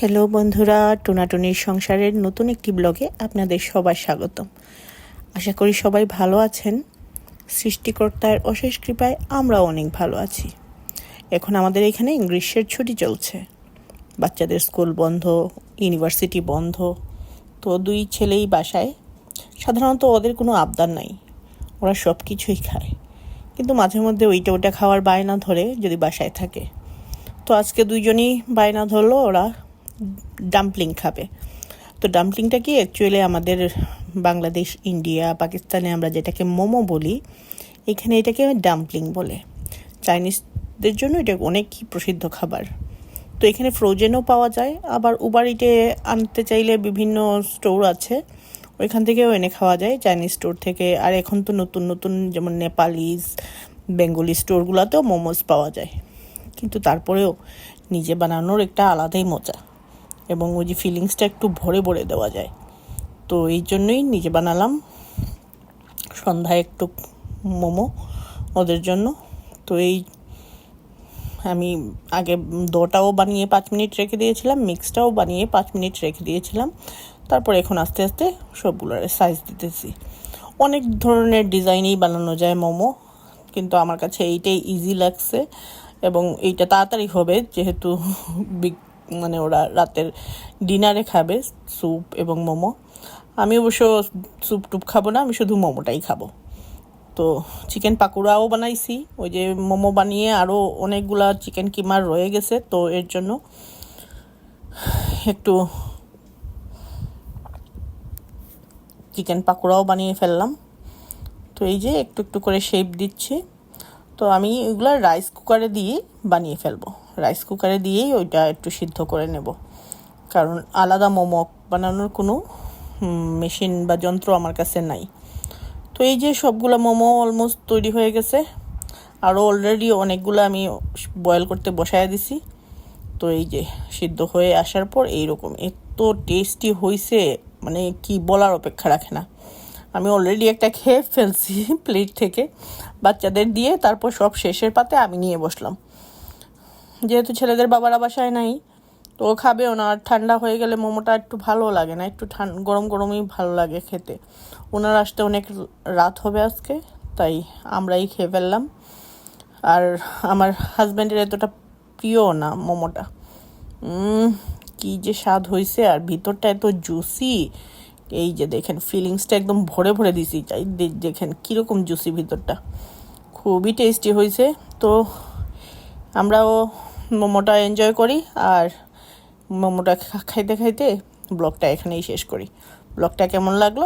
Hello বন্ধুরা। টুনাটুনির সংসারের নতুন একটি ব্লগে আপনাদের সবাই স্বাগতম। আশা করি সবাই ভালো আছেন। সৃষ্টিকর্তার অশেষ কৃপায় আমরাও অনেক ভালো আছি। এখন আমাদের এখানে গ্রীষ্মের ছুটি চলছে। বাচ্চাদের স্কুল বন্ধ, ইউনিভার্সিটি বন্ধ। তো দুই ছেলেই বাসায়। সাধারণত ওদের কোনো আবদার নাই। ওরা সব কিছুই খায়। কিন্তু মাঝে মধ্যে ওইটা ওটা খাওয়ার বায়না ধরে যদি বাসায় থাকে। তো আজকে দুইজনই বায়না ধরলো, ওরা ডাম্পলিং খাবে। তো ডাম্পলিংটা কি অ্যাকচুয়ালি আমাদের বাংলাদেশ ইন্ডিয়া পাকিস্তানে আমরা যেটাকে মোমো বলি, এখানে এটাকে ডাম্পলিং বলে। চাইনিজদের জন্য এটা অনেকই প্রসিদ্ধ খাবার। তো এখানে ফ্রোজেনও পাওয়া যায়, আবার উবার ইটে আনতে চাইলে বিভিন্ন স্টোর আছে, ওইখান থেকেও এনে খাওয়া যায়। চাইনিজ স্টোর থেকে, আর এখন তো নতুন নতুন যেমন নেপালিজ বেঙ্গলি স্টোরগুলোতেও মোমোস পাওয়া যায়। কিন্তু তারপরেও নিজে বানানোর একটা আলাদাই মজা। এবং ওই যে ফিলিংসটা একটু ভরে ভরে দেওয়া যায়। তো এই জন্যই নিজে বানালাম সন্ধ্যায় একটু মোমো ওদের জন্য। তো এই আমি আগে দোটাও বানিয়ে পাঁচ মিনিট রেখে দিয়েছিলাম মিক্সটাও বানিয়ে পাঁচ মিনিট রেখে দিয়েছিলাম। তারপর এখন আস্তে আস্তে সবগুলোর সাইজ দিতেছি। অনেক ধরনের ডিজাইনেই বানানো যায় মোমো, কিন্তু আমার কাছে এইটাই ইজি লাগছে এবং এইটা তাড়াতাড়ি হবে, যেহেতু মানে ওরা রাতের ডিনারে খাবে, স্যুপ এবং মোমো। আমি অবশ্য স্যুপ টুপ খাব না, আমি শুধু মোমোটাই খাব। তো চিকেন পাকোড়াও বানাইছি, ওই যে মোমো বানিয়ে আরও অনেকগুলা চিকেন কিমার রয়ে গেছে, তো এর জন্য একটু চিকেন পাকোড়াও বানিয়ে ফেললাম। তো এই যে একটু একটু করে শেপ দিচ্ছি। তো আমি এগুলো রাইস কুকারে দিয়ে বানিয়ে ফেলব। রাইস কুকারে দিয়েই ওইটা একটু সিদ্ধ করে নেব। কারণ আলাদা মোমো বানানোর কোনো মেশিন বা যন্ত্র আমার কাছে নাই। তো এই যে সবগুলো মোমো অলমোস্ট তৈরি হয়ে গেছে আরও অলরেডি অনেকগুলো আমি বয়েল করতে বসায় দিছি। তো এই যে সিদ্ধ হয়ে আসার পর এইরকম এত টেস্টি হয়েছে মানে কি বলার অপেক্ষা রাখে না। আমি অলরেডি একটা খেয়ে ফেলছি প্লেট থেকে। বাচ্চাদের দিয়ে তারপর সব শেষের পাতে আমি নিয়ে বসলাম। যেহেতু ছেলেদের বাবারা বাসায় নাই, তো ও খাবেও না। আর ঠান্ডা হয়ে গেলে মোমোটা একটু ভালো লাগে না, একটু ঠান, গরম গরমই ভালো লাগে খেতে। ওনার আসতে অনেক রাত হবে আজকে, তাই আমরাই খেয়ে ফেললাম। আর আমার হাজব্যান্ডের এতটা প্রিয় না মোমোটা। কি যে স্বাদ হয়েছে আর ভিতরটা এত জুসি। এই যে দেখেন, ফিলিংসটা একদম ভরে ভরে দিছি। দেখেন কীরকম জুসি ভিতরটা। খুবই টেস্টি হয়েছে তো আমরাও মোমোটা এনজয় করি আর মোমোটা খাইতে খাইতে ব্লগটা এখানেই শেষ করি। ব্লগটা কেমন লাগল?